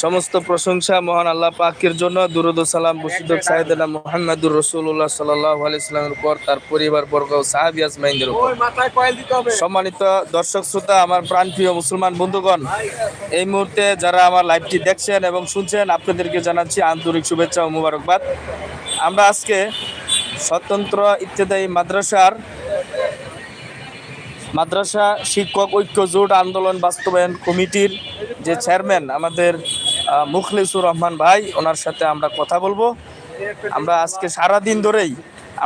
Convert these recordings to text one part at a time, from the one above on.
সমস্ত প্রশংসা মহান আল্লাহ পাকের জন্য দুরুদ সালাম বসিদক সাইদানা মোহাম্মদুর রসুল্লাহ সাল্লাহ আলাইস্লামের উপর তার পরিবার বর্গ সাহাবি আজমাইনদের উপর। সম্মানিত দর্শক শ্রোতা আমার প্রাণপ্রিয় মুসলমান বন্ধুগণ এই মুহূর্তে যারা আমার লাইভটি দেখছেন এবং শুনছেন আপনাদেরকে জানাচ্ছি আন্তরিক শুভেচ্ছা ও মুবারকবাদ। আমরা আজকে স্বতন্ত্র ইত্যাদি মাদ্রাসার মাদ্রাসা শিক্ষক ঐক্য জোট আন্দোলন বাস্তবায়ন কমিটির যে চেয়ারম্যান আমাদের মুখলিসুর রহমান ভাই, ওনার সাথে আমরা কথা বলব। আমরা আজকে সারা দিন ধরেই,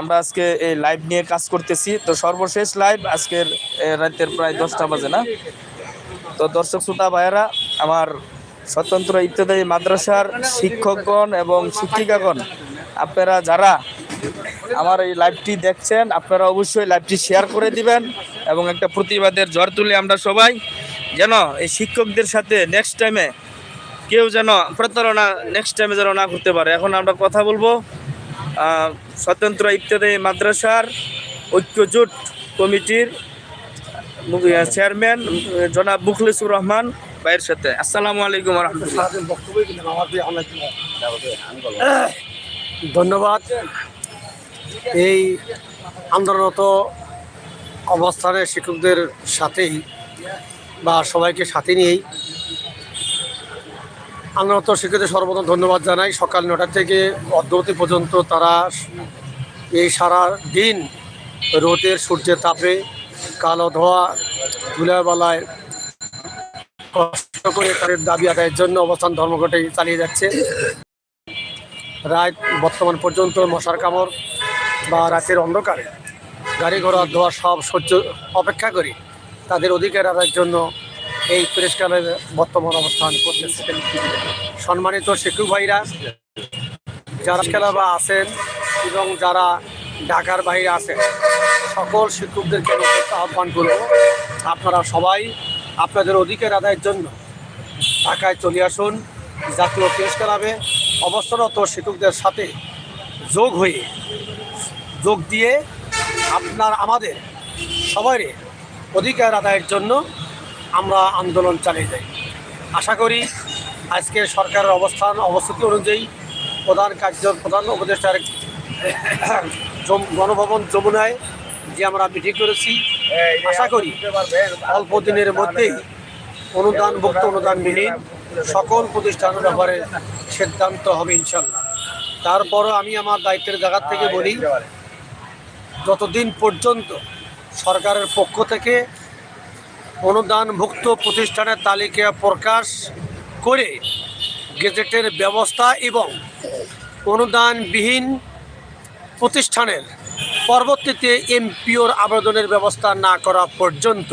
আমরা আজকে এই লাইভ নিয়ে কাজ করতেছি। তো সর্বশেষ লাইভ আজকের রাতের প্রায় দশটা বাজে না? তো দর্শক শ্রোতা ভাইয়েরা, আমার স্বতন্ত্র ইত্যাদি মাদ্রাসার শিক্ষকগণ এবং শিক্ষিকাগণ, আপনারা যারা আমার এই লাইভটি দেখছেন, আপনারা অবশ্যই লাইভটি শেয়ার করে দিবেন। এবং একটা প্রতিবাদের ঝড় তুলে আমরা সবাই। যেন এই শিক্ষকদের সাথে নেক্সট টাইমে কেউ যেন প্রতারণা নেক্সট টাইমে যেন না করতে পারে। এখন আমরা কথা বলব স্বতন্ত্র ইত্যাদি মাদ্রাসার ঐক্য জোট কমিটির চেয়ারম্যান জনাব মুখলিসুর রহমান ভাইয়ের সাথে। আসসালামু আলাইকুম ধন্যবাদ। এই আন্দোলনত অবস্থানে শিক্ষকদের সাথেই বা সবাইকে সাথে নিয়েই আন্দোলনত শিক্ষকদের সর্বপ্রথম ধন্যবাদ জানাই। সকাল নটা থেকে অর্ধবতী পর্যন্ত তারা এই সারা দিন রোদের সূর্যের তাপে কালো ধোয়া ধুলাবালায় কষ্ট করে তাদের দাবি আদায়ের জন্য অবস্থান ধর্মঘটে চালিয়ে যাচ্ছে। রাত বর্তমান পর্যন্ত মশার কামড় বা রাতের অন্ধকারে গাড়ি ঘোড়া, ধোয়া সব সহ্য অপেক্ষা করে। তাদের অধিকার আদায়ের জন্য এই প্রেস ক্লাবে বর্তমান অবস্থান করতেছে। সম্মানিত শিক্ষক ভাইরা, যারা ক্লাবে আছেন এবং যারা ঢাকার বাইরে আছেন, সকল শিক্ষকদেরকে আহ্বান করব। আপনারা সবাই আপনাদের অধিকার আদায়ের জন্য ঢাকায় চলে আসুন। জাতীয় প্রেস ক্লাবে অবস্থানরত শিক্ষকদের সাথে যোগ হয়ে, যোগ দিয়ে আপনার, আমাদের সবাই অধিকার আদায়ের জন্য আমরা আন্দোলন চালিয়ে যাই। আশা করি আজকে সরকারের অবস্থান, অবস্থিতি অনুযায়ী প্রধান কার্য, প্রধান উপদেষ্টার গণভবন যমুনায় যে আমরা মিটিং করেছি, আশা করি অল্প দিনের মধ্যেই অনুদানভুক্ত, অনুদানবিহীন সকল প্রতিষ্ঠানের ব্যাপারে সিদ্ধান্ত হবে ইনশাল্লাহ। তারপরও আমি আমার দায়িত্বের জায়গা থেকে বলি যতদিন পর্যন্ত সরকারের পক্ষ থেকে অনুদানভুক্ত প্রতিষ্ঠানের তালিকা প্রকাশ করে গেজেটের ব্যবস্থা এবং অনুদানবিহীন প্রতিষ্ঠানের পরবর্তীতে এমপিওর আবেদনের ব্যবস্থা না করা পর্যন্ত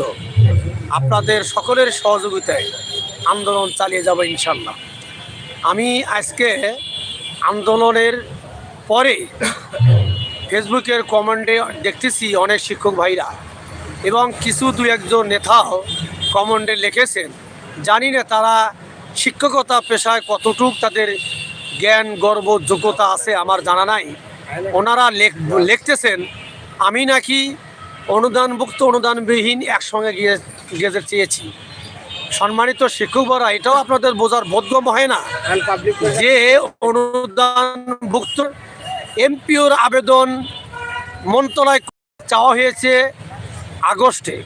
আপনাদের সকলের সহযোগিতায় আন্দোলন চালিয়ে যাব ইনশাল্লাহ। আমি আজকে আন্দোলনের পরে ফেসবুকের কমেন্টে দেখতেছি অনেক শিক্ষক ভাইরা এবং কিছু দু একজন নেতাও কমেন্টে লিখেছেন। জানি না তারা শিক্ষকতা পেশায় কতটুক তাদের জ্ঞান গর্ব যোগ্যতা আছে আমার জানা নাই। ওনারা লেখ লিখতেছেন আমি নাকি অনুদানভুক্ত অনুদানবিহীন একসঙ্গে গিয়ে গেজেট চেয়েছি। সম্মানিত শিক্ষকরা এটাও আপনাদের বোঝার বোধগম্য হয় না যে অনুদানভুক্ত এমপিওর আবেদন মন্ত্রণালয় চাওয়া হয়েছে আগস্টে।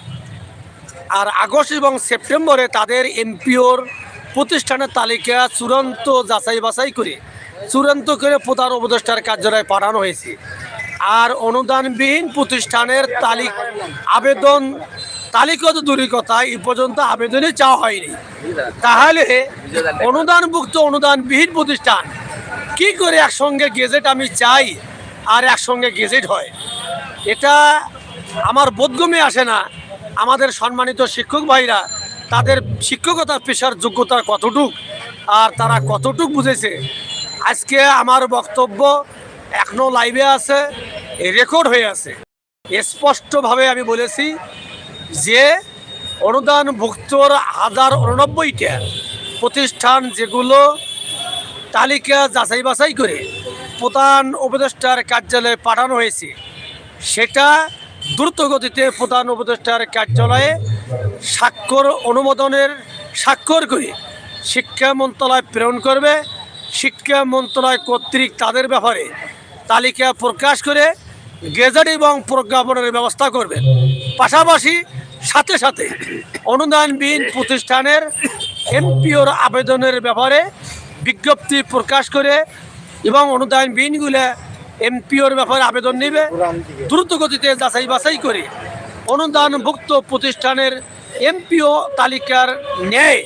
আর আগস্ট এবং সেপ্টেম্বরে তাদের এমপিওর প্রতিষ্ঠানের তালিকা চূড়ান্ত যাচাই বাছাই করে, চূড়ান্ত করে প্রধান উপদেষ্টার কার্যালয়ে পাঠানো হয়েছে। আর অনুদানবিহীন প্রতিষ্ঠানের তালিক, আবেদন তালিকা তো দূরের কথা এই পর্যন্ত আবেদনই চাওয়া হয়নি। তাহলে অনুদানভুক্ত অনুদানবিহীন প্রতিষ্ঠান কি করে একসঙ্গে গেজেট আমি চাই আর একসঙ্গে গেজেট হয়? এটা আমার বোধগমে আসে না। আমাদের সম্মানিত শিক্ষক ভাইরা, তাদের শিক্ষকতার পেশার যোগ্যতা কতটুক আর তারা কতটুক বুঝেছে? আজকে আমার বক্তব্য এখনও লাইভে আছে, রেকর্ড হয়ে আছে। স্পষ্টভাবে আমি বলেছি যে অনুদানভুক্তর হাজার উননব্বইটা প্রতিষ্ঠান যেগুলো তালিকা যাচাই বাছাই করে প্রধান উপদেষ্টার কার্যালয়ে পাঠানো হয়েছে। সেটা দ্রুত গতিতে প্রধান উপদেষ্টার কার্যালয়ে স্বাক্ষর অনুমোদনের স্বাক্ষর করে শিক্ষা মন্ত্রণালয় প্রেরণ করবে। শিক্ষা মন্ত্রণালয় কর্তৃক তাদের ব্যাপারে তালিকা প্রকাশ করে গেজেট এবং প্রজ্ঞাপনের ব্যবস্থা করবে। পাশাপাশি সাথে সাথে অনুদানবিহীন প্রতিষ্ঠানের এমপিওর আবেদনের ব্যাপারে বিজ্ঞপ্তি প্রকাশ করে এবং অনুদানবিহীনগুলো এমপিওর ব্যাপারে আবেদন নেবে। দ্রুত গতিতে যাচাই বাছাই করে অনুদানভুক্ত প্রতিষ্ঠানের এমপিও তালিকার ন্যায়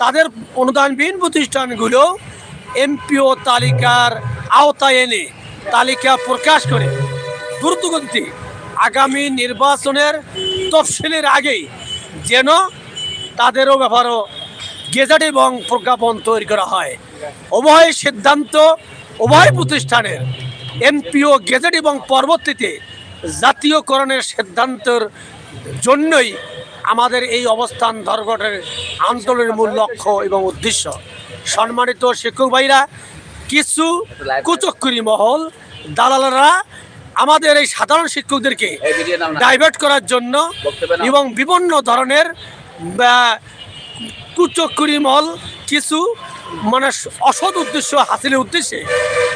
তাদের অনুদানবিহীন প্রতিষ্ঠানগুলো এমপিও তালিকার আওতায় এনে তালিকা প্রকাশ করে। দ্রুতগতিতে আগামী নির্বাচনের তফসিলের আগেই যেন তাদেরও ব্যাপারও গেজেট এবং প্রজ্ঞাপন তৈরি করা হয়। উভয় সিদ্ধান্ত উভয় প্রতিষ্ঠানের এমপিও গেজেট এবং পরবর্তীতে জাতীয়করণের সিদ্ধান্তের জন্যই আমাদের এই অবস্থান ধর্মঘটের আন্দোলনের মূল লক্ষ্য এবং উদ্দেশ্য। সম্মানিত শিক্ষক ভাইরা কিছু কুচক্করি মহল দালালরা আমাদের এই সাধারণ শিক্ষকদেরকে ডাইভার্ট করার জন্য এবং বিভিন্ন ধরনের কুচক্করি মহল কিছু মানে অসৎ উদ্দেশ্য, হাসিলের উদ্দেশ্যে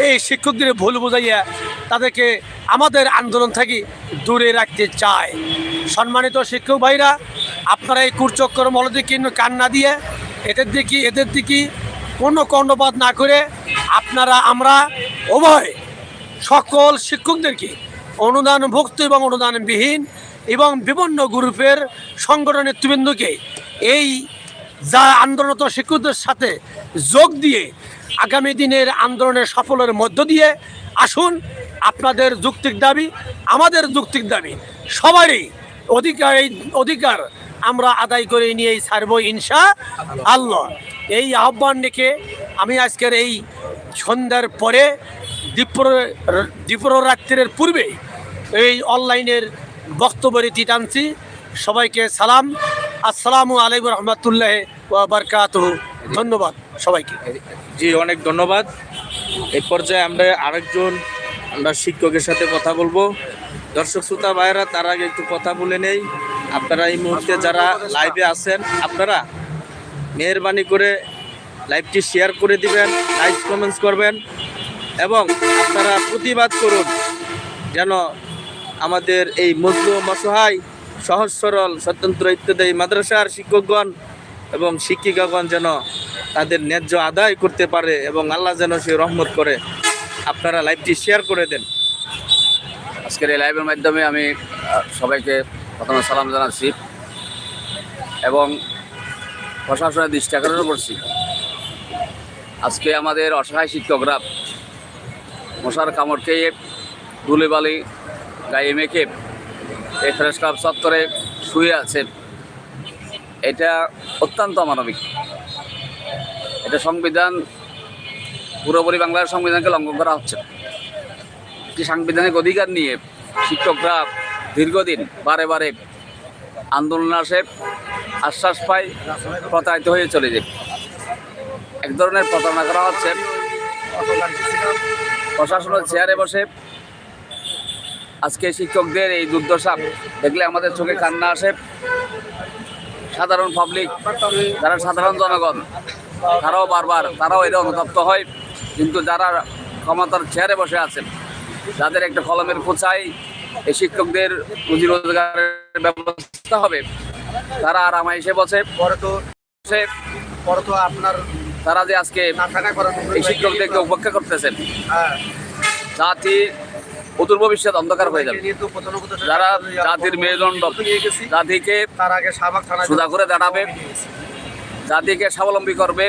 এই শিক্ষকদের ভুল বোঝাইয়া তাদেরকে আমাদের আন্দোলন থেকে দূরে রাখতে চায়। সম্মানিত শিক্ষক ভাইরা, আপনারা এই কুচক্কর মহলদিকে কান না দিয়ে এদের দিকে এদের দিকে কোনো কর্ণপাত না করে আপনারা, আমরা উভয় সকল শিক্ষকদেরকে অনুদানভুক্ত এবং অনুদানবিহীন এবং বিভিন্ন গ্রুপের সংগঠনের নেতৃবৃন্দকে এই যা আন্দোলনত শিক্ষকদের সাথে যোগ দিয়ে আগামী দিনের আন্দোলনের সফলের মধ্য দিয়ে আসুন, আপনাদের যুক্তিক দাবি, আমাদের যুক্তিক দাবি, সবারই অধিকার, এই অধিকার আমরা আদায় করে নিয়ে ছাড়বো ইনশা আল্লাহ। এই আহ্বান রেখে আমি আজকের এই সন্ধ্যার পরে দীপ্র দীপ্র রাত্রির পূর্বে এই অনলাইনের বক্তব্য রীতি টানছি। সবাইকে সালাম। আসসালামু আলাইকুম রহমতুল্লাহ বারকাত ধন্যবাদ। সবাইকে। জি, অনেক ধন্যবাদ। এই পর্যায়ে আমরা আরেকজন, আমরা শিক্ষকের সাথে কথা বলব। দর্শক শ্রোতা ভাইয়েরা, তার আগে একটু কথা বলে নেই। আপনারা এই মুহূর্তে যারা লাইভে আছেন, আপনারা মেহরবানি করে লাইভটি শেয়ার করে দিবেন লাইক কমেন্টস করবেন এবং আপনারা প্রতিবাদ করুন যেন আমাদের এই মজলুম অসহায় সহজ সরল, স্বতন্ত্র ইত্যাদি মাদ্রাসার শিক্ষকগণ এবং শিক্ষিকাগণ যেন তাদের ন্যায্য আদায় করতে পারে এবং আল্লাহ যেন সে রহমত করে। আপনারা লাইভটি শেয়ার করে দেন। আজকের এই লাইভের মাধ্যমে আমি সবাইকে প্রথমে সালাম জানাচ্ছি এবং প্রশাসনের দৃষ্টি আকর্ষণ করছি। আজকে আমাদের অসহায় শিক্ষকরা মশার কামড় খেয়ে ধুলিবালি গায়ে মেখে এই ফ্রেশ ক্লাব চত্বরে শুয়ে আছেন এটা অত্যন্ত অমানবিক এটা সংবিধান, পুরোপুরি বাংলার সংবিধানকে লঙ্ঘন করা হচ্ছে একটি সাংবিধানিক অধিকার নিয়ে শিক্ষকরা দীর্ঘদিন বারে বারে আন্দোলন আসে, আশ্বাস পায়, প্রতারিত হয়ে চলে যায়। এক ধরনের প্রতারণা করা হচ্ছে। প্রশাসনের চেয়ারে বসে আজকে শিক্ষকদের এই দুর্দশা দেখলে আমাদের চোখে কান্না আসে। সাধারণ পাবলিক যারা সাধারণ জনগণ তারাও বারবার তারাও এটা অনুতপ্ত হয়। কিন্তু যারা ক্ষমতার চেয়ারে বসে আছেন যাদের একটা কলমের খোঁচাই এই শিক্ষকদের রুজি রোজগারের ব্যবস্থা হবে তারা আর আমায় এসে বসে। পরে তো পরে তো আপনার তারা যে আজকে এই শিক্ষকদেরকে উপেক্ষা করতেছেন। হ্যাঁ। জাতি অদূর ভবিষ্যৎ অন্ধকার হয়ে যাবে। যারা জাতির মেরুদণ্ড জাতিকে সোজা করে দাঁড়াবে। জাতিকে স্বাবলম্বী করবে।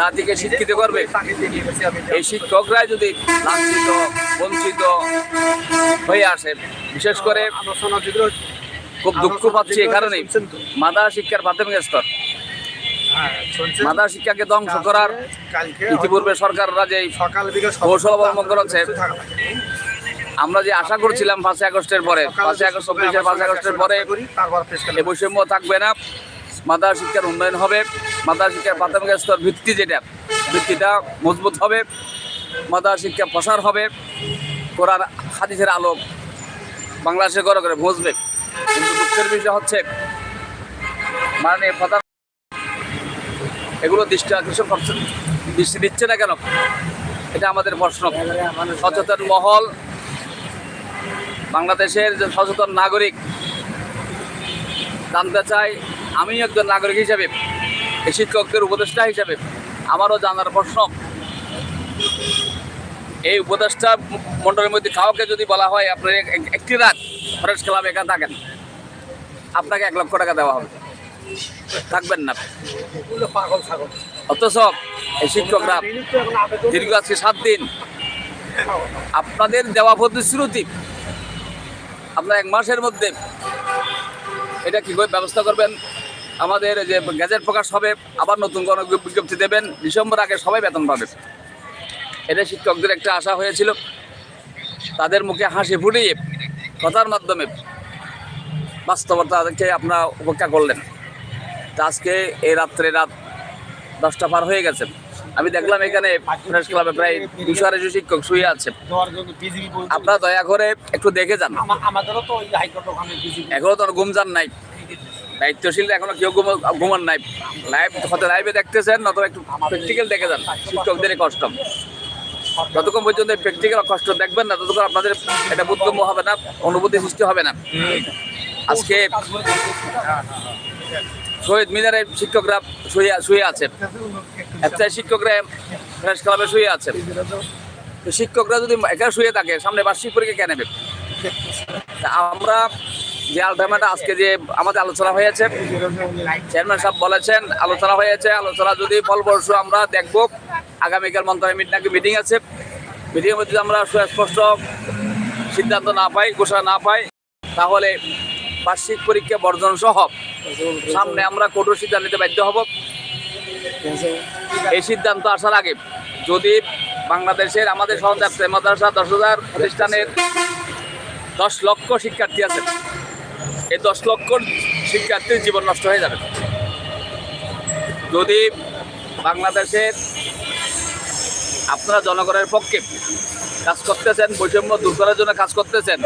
জাতিকে শিক্ষিত করবে। এই শিক্ষকরাই যদি লাঞ্ছিত বঞ্চিত হয়ে আসে বিশেষ করে খুব দুঃখ পাচ্ছি এ কারণেই। মাদা শিক্ষার প্রাথমিক স্তর। হ্যাঁ মাদা শিক্ষাকে ধ্বংস করার ইতিপূর্বে সরকাররা যে সকাল বিকেল কৌশল অবলম্বন করেছে আমরা যে আশা করছিলাম পাঁচই আগস্টের পরে পাঁচই আগস্ট চব্বিশের পাঁচই আগস্টের পরে এ বৈষম্য থাকবে না। মাদা শিক্ষার উন্নয়ন হবে। মাদা শিক্ষার প্রাথমিক স্তর ভিত্তি যেটা ভিত্তিটা মজবুত হবে। মাদা শিক্ষা প্রসার হবে। কোরআন হাদিসের আলো বাংলাদেশে ঘরে করে বসবে। কিন্তু দুঃখের বিষয় হচ্ছে মানে প্রধান এগুলো দৃষ্টি আকর্ষণ করছে দৃষ্টি দিচ্ছে না কেন? এটা আমাদের প্রশ্ন। সচেতন মহল বাংলাদেশের যে সচেতন নাগরিক জানতে চাই আমি একজন নাগরিক হিসাবে, এই শিক্ষকদের উপদেষ্টা হিসাবে, আমারও জানার প্রশ্ন। এই উপদেষ্টা মণ্ডলের মধ্যে কাউকে যদি বলা হয় আপনার একটি রাত ফরেস্ট ক্লাব একা থাকেন, আপনাকে এক লক্ষ টাকা দেওয়া হবে। থাকবেন না। অথচ এই শিক্ষকরা দীর্ঘ আজকে সাত দিন আপনাদের দেওয়া প্রতিশ্রুতি আপনার এক মাসের মধ্যে এটা কীভাবে ব্যবস্থা করবেন? আমাদের যে গ্যাজেট প্রকাশ হবে, আবার নতুন কোনো বিজ্ঞপ্তি দেবেন, ডিসেম্বর আগে সবাই বেতন পাবে। এটা শিক্ষকদের একটা আশা হয়েছিল। তাদের মুখে হাসি ফুটিয়ে কথার মাধ্যমে বাস্তবতাকে আপনারা উপেক্ষা করলেন। আজকে এই রাত্রে রাত দশটা পার হয়ে গেছে। আমি দেখলাম এখানে ফ্রেশ ক্লাবে প্রায় দুশো আড়াইশো শিক্ষক শুয়ে আছে। আপনারা দয়া করে একটু দেখে যান। এখনও তো ঘুম যান নাই। দায়িত্বশীল এখনও কেউ ঘুম- ঘুমান নাই। লাইভ হয়তো লাইভে দেখতেছেন নতুবা একটু প্র্যাকটিক্যাল দেখে যান। শিক্ষকদের কষ্ট। যতক্ষণ পর্যন্ত প্র্যাকটিক্যাল কষ্ট দেখবেন না ততক্ষণ আপনাদের এটা বোধগম্য হবে না অনুভূতি সৃষ্টি হবে না। আজকে শহীদ মিনারের শিক্ষকরা শুয়ে শুয়ে আছে। শিক্ষকরা ফ্রেশ ক্লাবে শুয়ে আছে তো শিক্ষকরা যদি একা শুয়ে থাকে, সামনে বার্ষিক পরীক্ষা কে নেবে? আমরা যে আলটামেট আজকে যে আমাদের আলোচনা হয়েছে চেয়ারম্যান সাহেব বলেছেন, আলোচনা হয়েছে, আলোচনা যদি ফলপ্রসূ আমরা দেখব, আগামীকাল মন্ত্রণালয় নাকি মিটিং আছে। মিটিংয়ের মধ্যে আমরা সুস্পষ্ট সিদ্ধান্ত না পাই, ঘোষণা না পাই, তাহলে বার্ষিক পরীক্ষা বর্জন সহ সামনে আমরা কঠোর সিদ্ধান্ত নিতে বাধ্য হব। এই সিদ্ধান্ত আসার আগে যদি বাংলাদেশের আমাদের সহযাত্রী মাদ্রাসা দশ হাজার প্রতিষ্ঠানের দশ লক্ষ শিক্ষার্থী আছে, এই দশ লক্ষ শিক্ষার্থীর জীবন নষ্ট হয়ে যাবে। যদি বাংলাদেশের আপনারা জনগণের পক্ষে কাজ করতেছেন, বৈষম্য দূর করার জন্য কাজ করতেছেন,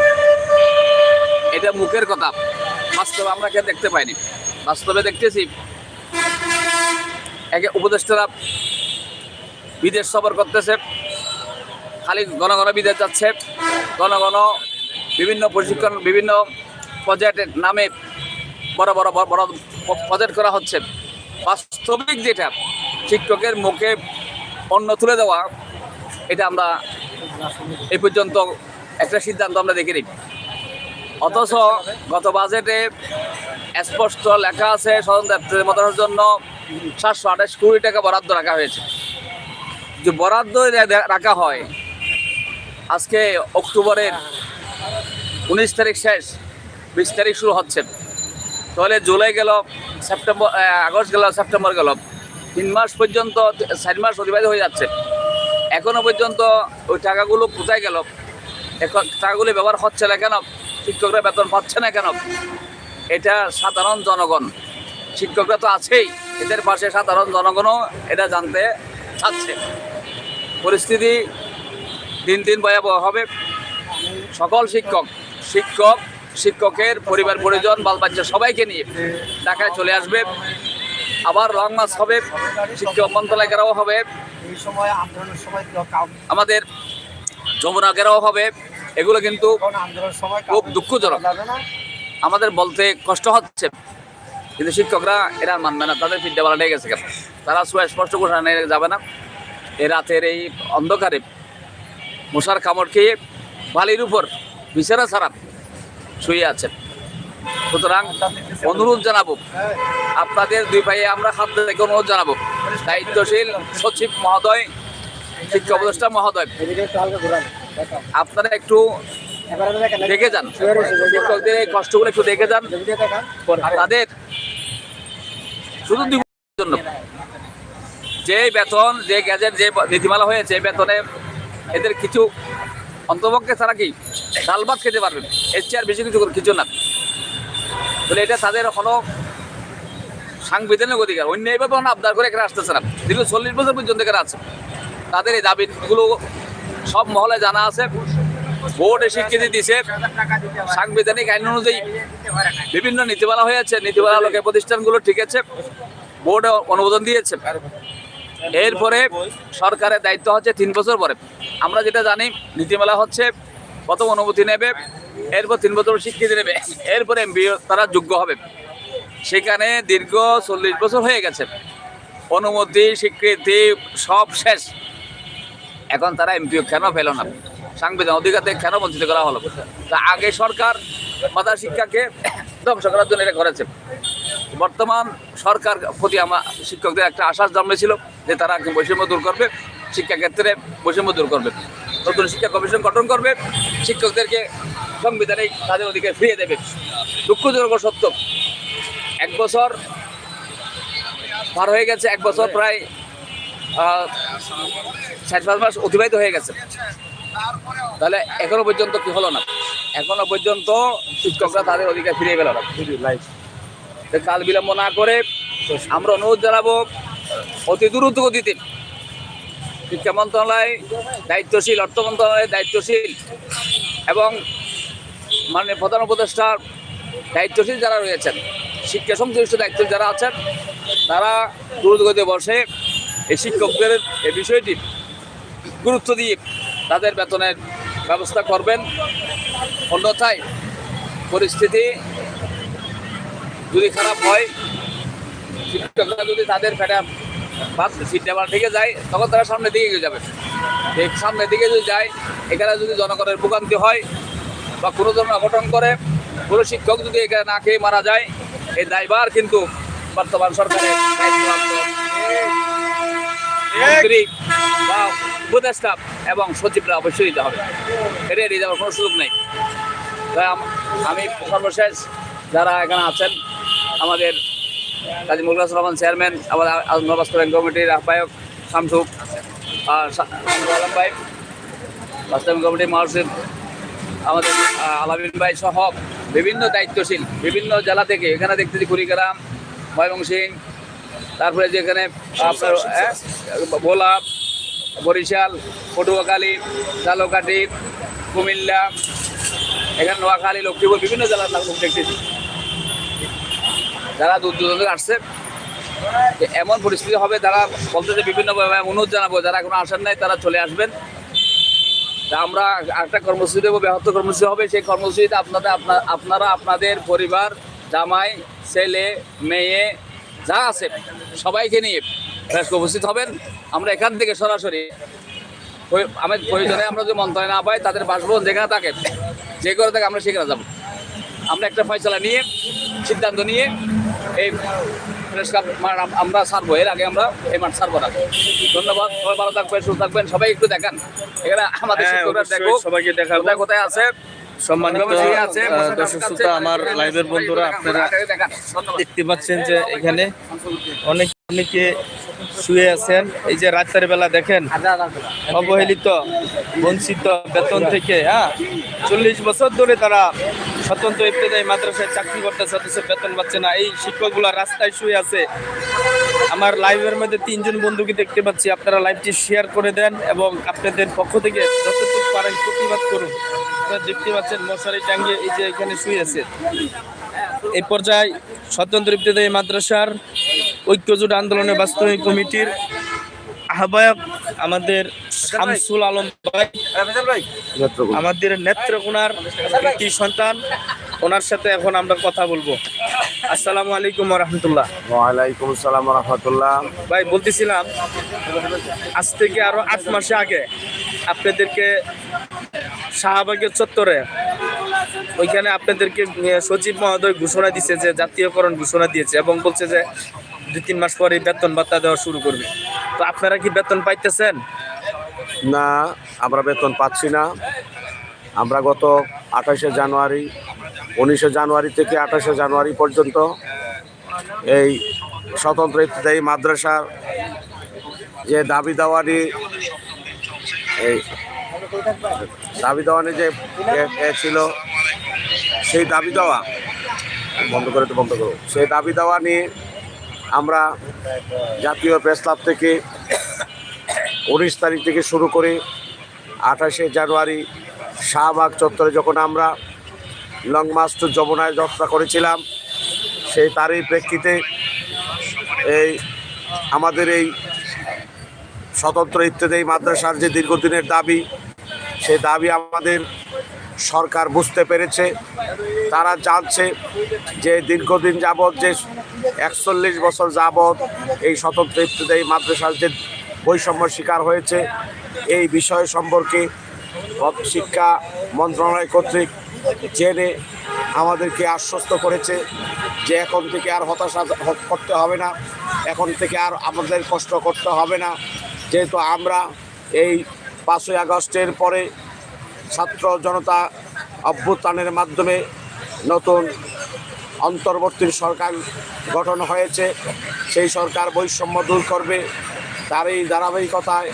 এটা মুখের কথা। বাস্তবে আমরা কে দেখতে পাইনি। বাস্তবে দেখতেছি একে উপদেষ্টারা বিদেশ সফর করতেছে। খালি ঘন ঘন বিদেশ যাচ্ছে। ঘন ঘন বিভিন্ন প্রশিক্ষণ, বিভিন্ন প্রজেক্টের নামে বড় বড় বড় প্রজেক্ট করা হচ্ছে। বাস্তবিক যেটা, শিক্ষকের মুখে অন্য তুলে দেওয়া, এটা আমরা এ পর্যন্ত একটা সিদ্ধান্ত আমরা দেখিনি। অথচ গত বাজেটে স্পষ্ট লেখা আছে স্বতন্ত্র মতানোর জন্য সাতশো আঠাশ কোটি টাকা বরাদ্দ রাখা হয়েছে। যে বরাদ্দ রাখা হয়, আজকে অক্টোবরের উনিশ তারিখ শেষ, বিশ তারিখ শুরু হচ্ছে। তাহলে জুলাই গেল, সেপ্টেম্বর আগস্ট গেল, সেপ্টেম্বর গেল। তিন মাস পর্যন্ত, চার মাস অতিবাহিত হয়ে যাচ্ছে। এখনও পর্যন্ত ওই টাকাগুলো কোথায় গেল? এখন টাকাগুলো ব্যবহার হচ্ছে না কেন? শিক্ষকরা বেতন পাচ্ছে না কেন? এটা সাধারণ জনগণ। শিক্ষকরা তো আছেই। এদের পাশে সাধারণ জনগণও এটা জানতে চাচ্ছে। পরিস্থিতি দিন দিন ভয়াবহ হবে। সকল শিক্ষক শিক্ষক, শিক্ষকের পরিবার, পরিজন, বাল বাচ্চা সবাইকে নিয়ে ঢাকায় চলে আসবে। আবার লং মাছ হবে, শিক্ষা মন্ত্রণালয় ঘেরাও হবে। আমাদের যমুনা ঘেরাও হবে। এগুলো কিন্তু খুব দুঃখজনক। আমাদের বলতে কষ্ট হচ্ছে। কিন্তু শিক্ষকরা এরা মানবে না, তাদের ফিডটা বলা গেছে কেন তারা সুস্পষ্ট ঘোষণা নিয়ে যাবে না এই রাতের এই অন্ধকারে মশার কামড় খেয়ে বালির উপর বিছানা ছাড়া শুয়ে আছে সুতরাং অনুরোধ জানাব, আপনাদের দুই ভাইয়ে আমরা হাত থেকে অনুরোধ জানাব, দায়িত্বশীল সচিব মহোদয়, শিক্ষা উপদেষ্টা মহোদয়। আপনারা একটু দেখে যান। শিক্ষকদের এই কষ্টগুলো একটু দেখে যান তাদের শুধু জন্য। যে বেতন যে গ্যাজেট, যে নীতিমালা হয়েছে বেতনে এদের কিছু অন্তপক্ষে তারা কি ডাল ভাত খেতে পারবে এর চেয়ে আর বেশি কিছু কিছু না। তাহলে এটা তাদের কোনো সাংবিধানিক অধিকার। অন্য এইভাবে কোনো আবদার করে এখানে আসতেছে না। দীর্ঘ চল্লিশ বছর পর্যন্ত এখানে আছে। তাদের এই দাবিগুলো সব মহলে জানা আছে। বোর্ডে স্বীকৃতি দিছে সাংবিধানিক আইন অনুযায়ী বিভিন্ন নীতিমালা হয়েছে নীতিমালা লোকের প্রতিষ্ঠানগুলো ঠিক আছে। বোর্ড অনুমোদন দিয়েছে। এরপরে সরকারের দায়িত্ব হচ্ছে তিন বছর পরে। আমরা যেটা জানি, নীতিমালা হচ্ছে প্রথম অনুমতি নেবে, এরপর তিন বছর স্বীকৃতি নেবে। এরপরে এমবিও তারা যোগ্য হবে। সেখানে দীর্ঘ চল্লিশ বছর হয়ে গেছে। অনুমতি, স্বীকৃতি সব শেষ। এখন তারা এমপিও কেন পেল না? সাংবিধান অধিকার থেকে কেন বঞ্চিত করা হলো তা আগে সরকার মাদার শিক্ষাকে ধ্বংস করার জন্য এটা করেছে। বর্তমান সরকার প্রতি আমার শিক্ষকদের একটা আশ্বাস জন্মেছিল যে তারা বৈষম্য দূর করবে, শিক্ষাক্ষেত্রে বৈষম্য দূর করবে। নতুন শিক্ষা কমিশন গঠন করবে, শিক্ষকদেরকে সংবিধানে তাদের অধিকার ফিরিয়ে দেবে। দুঃখজনক সত্য, এক বছর পার হয়ে গেছে, এক বছর প্রায় ষাট পাঁচ মাস অতিবাহিত হয়ে গেছে। তাহলে এখনও পর্যন্ত কি হলো না? এখনও পর্যন্ত শিক্ষকরা তাদের অধিকার ফিরে পেল না। কাল বিলম্ব না করে আমরা অনুরোধ জানাব, অতি দ্রুত গতিতে শিক্ষা মন্ত্রণালয়, দায়িত্বশীল, অর্থ মন্ত্রণালয় দায়িত্বশীল এবং মানে প্রধান উপদেষ্টার দায়িত্বশীল যারা রয়েছেন, শিক্ষা সংশ্লিষ্ট দায়িত্ব যারা আছেন, তারা দ্রুতগতিতে বসে এই শিক্ষকদের এই বিষয়টি গুরুত্ব দিয়ে তাদের বেতনের ব্যবস্থা করবেন। অন্যথায় পরিস্থিতি যদি খারাপ হয়, শিক্ষকরা যদি তাদের ফেটা বাদ, সিট নেওয়ার দিকে যায়, তখন তারা সামনের দিকে এগিয়ে যাবে। সামনের দিকে যদি যায়, এখানে যদি জনগণের ভোগান্তি হয় বা কোনো ধরনের অঘটন করে, কোনো শিক্ষক যদি এখানে না খেয়ে মারা যায়, এই দায়ভার কিন্তু বর্তমান সরকারের মন্ত্রী বা উপদেষ্টা এবং সচিবরা অবশ্যই দিতে হবে। এটা এড়িয়ে যাওয়ার কোনো সুযোগ নেই। তাই আমি সর্বশেষ যারা এখানে আছেন, আমাদের কাজী মুখলাস রহমান চেয়ারম্যান, আমাদের নবাস্ত ব্যাংক কমিটির আহ্বায়ক শামসু আর আলম ভাই বাস্তবায়ন কমিটির মহাসচিব, আমাদের আলামিন ভাই সহ বিভিন্ন দায়িত্বশীল, বিভিন্ন জেলা থেকে, এখানে দেখতেছি কুড়িগ্রাম ময়মনসিং তারপরে যেখানে আপনার হ্যাঁ, ভোলা বরিশাল পটুয়াখালী ঝালকাঠি কুমিল্লা এখানে নোয়াখালী লক্ষ্মীপুর বিভিন্ন জেলার নাম দেখতেছি। যারা দূর দূরান্ত আসছে এমন পরিস্থিতি হবে তারা বলতেছে বিভিন্নভাবে অনুরোধ জানাব যারা এখনও আসেন নাই তারা চলে আসবেন। আমরা একটা কর্মসূচি দেবো ব্যাহত কর্মসূচি হবে সেই কর্মসূচিতে আপনাদের আপনা- আপনারা আপনাদের পরিবার জামাই ছেলে মেয়ে যা আছে সবাইকে নিয়ে উপস্থিত হবেন। আমরা এখান থেকে সরাসরি ওই- আমি প্রয়োজনে আমরা যদি মন্ত্রণালয় না পাই তাদের বাসভবন যেখানে থাকে যে করে থাকে আমরা সেখানে যাব। আমরা একটা ফয়সলা নিয়ে সিদ্ধান্ত নিয়ে এই প্রেস ক্লাব আমরা ছাড়বো। এর আগে আমরা এই মাঠ ছাড়বো না। ধন্যবাদ। সবাই ভালো থাকবেন সুস্থ থাকবেন। সবাই একটু দেখান। এখানে আমাদের হ্যাঁ, দেখো সবাইকে দেখা কোথায় আছে। সম্মানিত দর্শক শ্রোতা আমার লাইভের বন্ধুরা আপনারা দেখতে পাচ্ছেন যে এখানে অনেক অনেকে শুয়ে আছেন। এই যে রাতের বেলা দেখেন অবহেলিত বঞ্চিত বেতন থেকে হ্যাঁ চল্লিশ বছর ধরে তারা স্বতন্ত্র ইফতেদায়ী মাদ্রাসায় চাকরি করতে চাচ্ছে বেতন পাচ্ছে না। এই শিক্ষকগুলা রাস্তায় শুয়ে আছে। আমার লাইভের মধ্যে তিনজন বন্ধুকে দেখতে পাচ্ছি। আপনারা লাইভটি শেয়ার করে দেন এবং আপনাদের পক্ষ থেকে যতটুকু পারেন প্রতিবাদ করুন। আপনারা দেখতে পাচ্ছেন মশারি টাঙ্গিয়ে এই যে এখানে শুয়ে আছে। এই পর্যায়ে স্বতন্ত্র ইবতদায়ী মাদ্রাসার ঐক্যজোট আন্দোলনের বাস্তবায়ন কমিটির আহ্বায়ক আমাদের শামসুল আলম ভাই আমাদের নেত্রকোনার একটি সন্তান ওনার সাথে এখন আমরা কথা বলব। আসসালামু আলাইকুম রহমতুল্লাহ ওয়ালাইকুম আসসালাম রহমতুল্লাহ ভাই বলতেছিলাম আজ থেকে আরও আট মাসে আগে আপনাদেরকে শাহবাগের চত্বরে ওইখানে আপনাদেরকে সচিব মহোদয় ঘোষণা দিছে যে জাতীয়করণ ঘোষণা দিয়েছে এবং বলছে যে দুই তিন মাস পরে বেতন ভাতা দেওয়া শুরু করবে। তো আপনারা কি বেতন পাইতেছেন? না, আমরা বেতন পাচ্ছি না। আমরা গত আঠাশে জানুয়ারি, উনিশে জানুয়ারি থেকে আঠাশে জানুয়ারি পর্যন্ত এই স্বতন্ত্র ইত্যাদি মাদ্রাসার যে দাবি দাওয়ানি এই দাবি দাওয়ানি যে ছিল, সেই দাবি দেওয়া, বন্ধ করে তো বন্ধ করো, সেই দাবি দেওয়া নিয়ে আমরা জাতীয় প্রেস ক্লাব থেকে উনিশ তারিখ থেকে শুরু করে, আঠাশে জানুয়ারি শাহবাগ চত্বরে যখন আমরা লং মার্চ টু যমুনায় যাত্রা করেছিলাম, সেই তারই প্রেক্ষিতে এই আমাদের এই স্বতন্ত্র ইত্যাদি মাদ্রাসার যে দীর্ঘদিনের দাবি, সেই দাবি আমাদের সরকার বুঝতে পেরেছে। তারা জানছে যে দীর্ঘদিন যাবৎ যে একচল্লিশ বছর যাবৎ এই স্বতন্ত্র ইত্যাদি মাদ্রাসার যে বৈষম্য শিকার হয়েছে, এই বিষয় সম্পর্কে শিক্ষা মন্ত্রণালয় কর্তৃক জেনে আমাদেরকে আশ্বস্ত করেছে যে এখন থেকে আর হতাশা করতে হবে না, এখন থেকে আর আমাদের কষ্ট করতে হবে না। যেহেতু আমরা এই পাঁচই আগস্টের পরে ছাত্র জনতা অভ্যুত্থানের মাধ্যমে নতুন অন্তর্বর্তী সরকার গঠন হয়েছে, সেই সরকার বৈষম্য দূর করবে, তার এই ধারাবাহিকতায়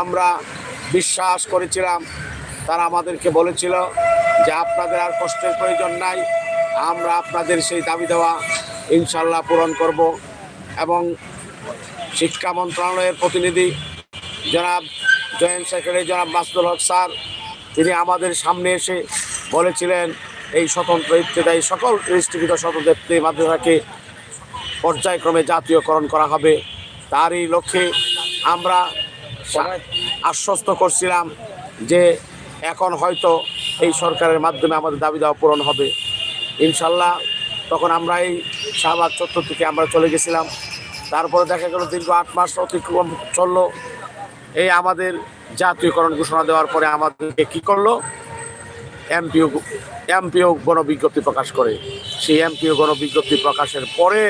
আমরা বিশ্বাস করেছিলাম। তারা আমাদেরকে বলেছিল যে আপনাদের আর কষ্টের প্রয়োজন নাই, আমরা আপনাদের সেই দাবি দেওয়া ইনশাল্লাহ পূরণ করব এবং শিক্ষা মন্ত্রণালয়ের প্রতিনিধি জনাব জয়েন্ট সেক্রেটারি জনাব মাসুদুল হক স্যার, তিনি আমাদের সামনে এসে বলেছিলেন, এই স্বতন্ত্র ইত্যাদি সকল দৃষ্টিকৃত স্বতন্ত্র মাদ্রাসাকে পর্যায়ক্রমে জাতীয়করণ করা হবে। তারই লক্ষ্যে আমরা আশ্বস্ত করছিলাম যে এখন হয়তো এই সরকারের মাধ্যমে আমাদের দাবি দেওয়া পূরণ হবে। ইনশাল্লাহ তখন আমরা এই শাহবাগ চত্বর থেকে আমরা চলে গেছিলাম। তারপরে দেখা গেল দীর্ঘ আট মাস অতিক্রম চলল। এই আমাদের জাতীয়করণ ঘোষণা দেওয়ার পরে আমাদেরকে কি করল? এমপিও এমপিও গণবিজ্ঞপ্তি প্রকাশ করে। সেই এমপিও গণবিজ্ঞপ্তি প্রকাশের পরে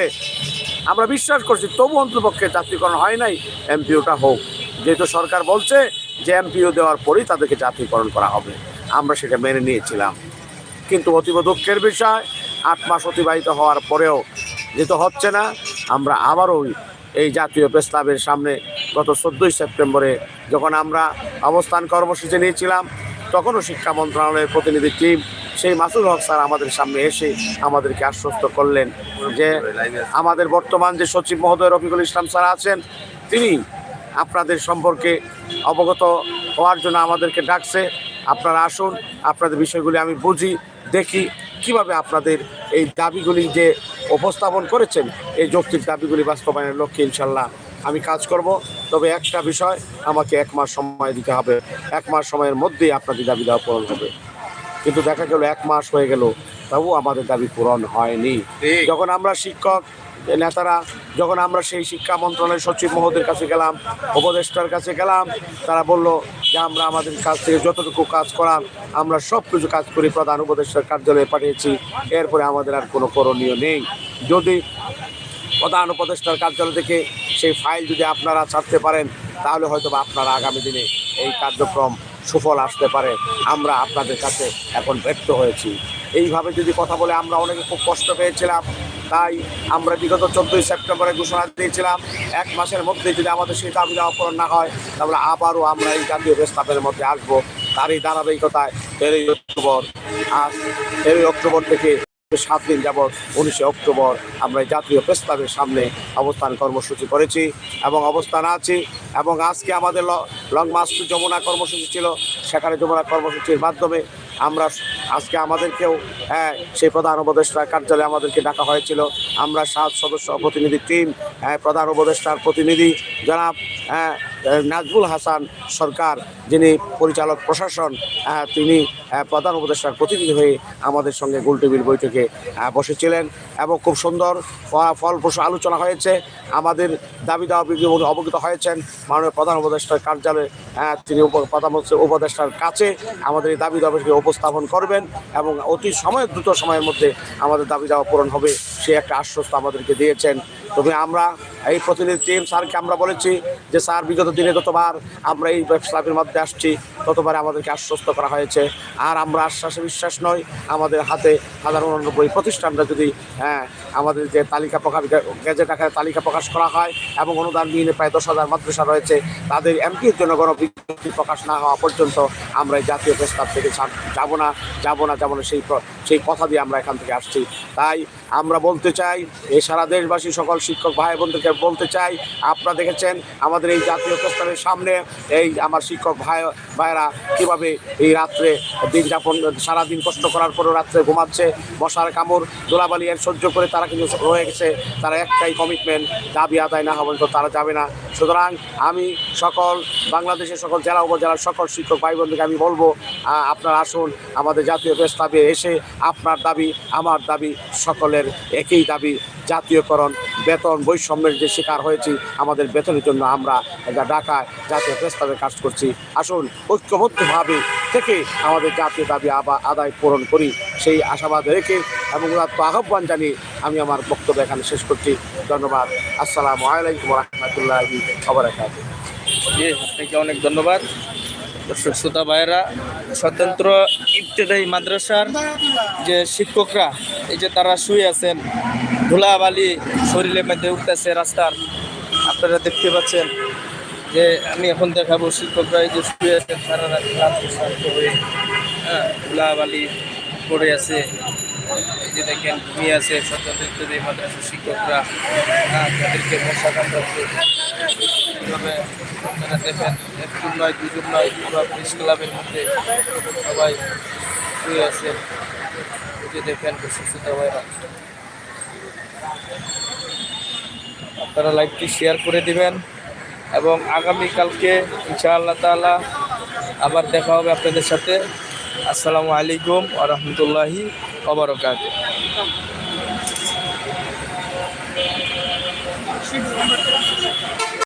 আমরা বিশ্বাস করছি, তবু অন্তপক্ষে জাতীয়করণ হয় নাই এমপিওটা হোক। যেহেতু সরকার বলছে যে এমপিও দেওয়ার পরেই তাদেরকে জাতীয়করণ করা হবে। আমরা সেটা মেনে নিয়েছিলাম। কিন্তু অতীব দুঃখের বিষয়, আট মাস অতিবাহিত হওয়ার পরেও যেহেতু হচ্ছে না আমরা আবারও এই জাতীয় প্রস্তাবের সামনে গত চোদ্দোই সেপ্টেম্বরে যখন আমরা অবস্থান কর্মসূচি নিয়েছিলাম, তখনও শিক্ষা মন্ত্রণালয়ের প্রতিনিধি টিম সেই মাসুদ হক স্যার আমাদের সামনে এসে আমাদেরকে আশ্বস্ত করলেন যে আমাদের বর্তমান যে সচিব মহোদয় রফিকুল ইসলাম স্যার আছেন, তিনি আপনাদের সম্পর্কে অবগত হওয়ার জন্য আমাদেরকে ডাকছে। আপনারা আসুন, আপনাদের বিষয়গুলি আমি বুঝি, দেখি কীভাবে আপনাদের এই দাবিগুলি যে উপস্থাপন করেছেন এই যৌক্তিক দাবিগুলি বাস্তবায়নের লক্ষ্যে ইনশাল্লাহ আমি কাজ করব। তবে একটা বিষয় আমাকে এক মাস সময় দিতে হবে। এক মাস সময়ের মধ্যেই আপনাদের দাবি দেওয়া পূরণ হবে। কিন্তু দেখা গেল এক মাস হয়ে গেল তবু আমাদের দাবি পূরণ হয়নি। যখন আমরা শিক্ষক নেতারা, যখন আমরা সেই শিক্ষা মন্ত্রণালয়ের সচিব মহোদয়ের কাছে গেলাম, উপদেষ্টার কাছে গেলাম, তারা বলল যে আমরা আমাদের কাছ থেকে যতটুকু কাজ করার, আমরা সব কিছু কাজ করি, প্রধান উপদেষ্টার কার্যালয়ে পাঠিয়েছি, এরপরে আমাদের আর কোনো করণীয় নেই। যদি প্রধান উপদেষ্টার কার্যালয় থেকে সেই ফাইল যদি আপনারা ছাড়তে পারেন, তাহলে হয়তো বা আপনারা আগামী দিনে এই কার্যক্রম সুফল আসতে পারে। আমরা আপনাদের কাছে এখন ব্যক্ত হয়েছি। এইভাবে যদি কথা বলে আমরা অনেকে খুব কষ্ট পেয়েছিলাম, তাই আমরা বিগত চোদ্দোই সেপ্টেম্বরে ঘোষণা দিয়েছিলাম, এক মাসের মধ্যে যদি আমাদের সেই দাবি দেওয়া পূরণ না হয়, তাহলে আবারও আমরা এই জাতীয় প্রস্তাবের মধ্যে আসব। তারই ধারাবাহিকতায় তেরোই অক্টোবর, আজ তেরোই অক্টোবর থেকে সাত দিন যাবৎ উনিশে অক্টোবর আমরা জাতীয় প্রস্তাবের সামনে অবস্থান কর্মসূচি করেছি এবং অবস্থান আছি। এবং আজকে আমাদের ল- মার্চ টু যমুনা কর্মসূচি ছিল সেখানে যমুনা কর্মসূচির মাধ্যমে আমরা আজকে আমাদেরকেও হ্যাঁ সেই প্রধান উপদেষ্টার কার্যালয়ে আমাদেরকে ডাকা হয়েছিল। আমরা সাত সদস্য প্রতিনিধি টিম হ্যাঁ প্রধান উপদেষ্টার প্রতিনিধি জনাব হ্যাঁ নাজবুল হাসান সরকার যিনি পরিচালক প্রশাসন হ্যাঁ, তিনি প্রধান উপদেষ্টার প্রতিনিধি হয়ে আমাদের সঙ্গে গোলটেবিল বৈঠকে হ্যাঁ, বসেছিলেন এবং খুব সুন্দর ফলপ্রসূ আলোচনা হয়েছে। আমাদের দাবি দাওয়া অবগত হয়েছেন। মাননীয় প্রধান উপদেষ্টার কার্যালয়ে হ্যাঁ, তিনি প্রধান উপদেষ্টার কাছে আমাদের এই দাবি দাবিকে উপস্থাপন করবেন এবং অতি সময় দ্রুত সময়ের মধ্যে আমাদের দাবি দাওয়া পূরণ হবে সে একটা আশ্বস্ত আমাদেরকে দিয়েছেন। তবে আমরা এই প্রতিনিধি টিম স্যারকে আমরা বলেছি যে, স্যার, বিগত দিনে যতবার আমরা এই ব্যবসার মধ্যে আসছি, ততবার আমাদেরকে আশ্বস্ত করা হয়েছে। আর আমরা আশ্বাসে বিশ্বাস নই, আমাদের হাতে সাধারণ উননব্বই প্রতিষ্ঠানটা যদি হ্যাঁ আমাদের যে তালিকা প্রকাশ, গেজেট আকারে তালিকা প্রকাশ করা হয় এবং অনুদান নিয়ে প্রায় দশ হাজার মাদ্রাসা রয়েছে, তাদের এমপির জন্য গণবিজ্ঞপ্তি প্রকাশ না হওয়া পর্যন্ত আমরা এই জাতীয় প্রস্তাব থেকে যাব না যাব না যাব না, সেই সেই কথা দিয়ে আমরা এখান থেকে আসছি। তাই আমরা বলতে চাই এই সারা দেশবাসী, সকল শিক্ষক ভাই বোনদেরকে বলতে চাই, আপনারা দেখেছেন আমাদের এই জাতীয় প্রস্তাবের সামনে এই আমার শিক্ষক ভাই ভাইরা কীভাবে এই রাত্রে দিন যাপন সারাদিন কষ্ট করার পরেও রাত্রে ঘুমাচ্ছে, মশার কামড় দোলাবালি এর সহ্য করে তারা কিন্তু রয়ে গেছে, তারা একটাই কমিটমেন্ট দাবি আদায় না হবেন তো তারা যাবে না। সুতরাং আমি সকল বাংলাদেশের সকল জেলা, উপজেলার সকল শিক্ষক ভাই বোনদেরকে আমি বলব আপনারা আসুন আমাদের জাতীয় প্রস্তাবে এসে আপনার দাবি, আমার দাবি সকলের একই দাবি, জাতীয়করণ, বেতন, বৈষম্যের যে শিকার হয়েছি আমাদের বেতনের জন্য আমরা ঢাকায় জাতীয় প্রস্তাবে কাজ করছি। আসুন, ঐক্যবদ্ধভাবে থেকে আমাদের জাতীয় দাবি আবা আদায় পূরণ করি। সেই আশাবাদ রেখে এবং আহ্বান জানিয়ে আমি আমার বক্তব্য এখানে শেষ করছি। ধন্যবাদ। আসসালামু আলাইকুম রহমতুল্লাহি আবরাকাত আপনাকে অনেক ধন্যবাদ। দর্শক শ্রোতা ভাইয়েরা, স্বতন্ত্র ইবতেদায়ী মাদ্রাসার যে শিক্ষকরা, এই যে তারা শুয়ে আছেন, ধুলাবালি শরীরের মধ্যে উঠতেছে রাস্তার। আপনারা দেখতে পাচ্ছেন যে আমি এখন দেখাবো শিক্ষকরা এই যে শুয়ে আছেন সারা রাত শ্রান্ত হয়ে হ্যাঁ ধুলাবালি পড়ে আছে। এই যে দেখেন, ঘুমিয়ে আছে স্বতন্ত্র ইবতেদায়ী মাদ্রাসার শিক্ষকরা। হ্যাঁ তাদেরকে মশা কামড়াচ্ছে। আপনারা দেখেন একজন নয় দুজন নয় পুরো প্রেস ক্লাবের মধ্যে সবাই শুয়ে আছে। এই যে দেখেন আপনারা লাইভটি শেয়ার করে দিবেন এবং আগামীকালকে ইনশাআল্লাহ তাআলা আবার দেখা হবে আপনাদের সাথে। আসসালামু আলাইকুম আ রহমতুল্লাহি ওবরকাত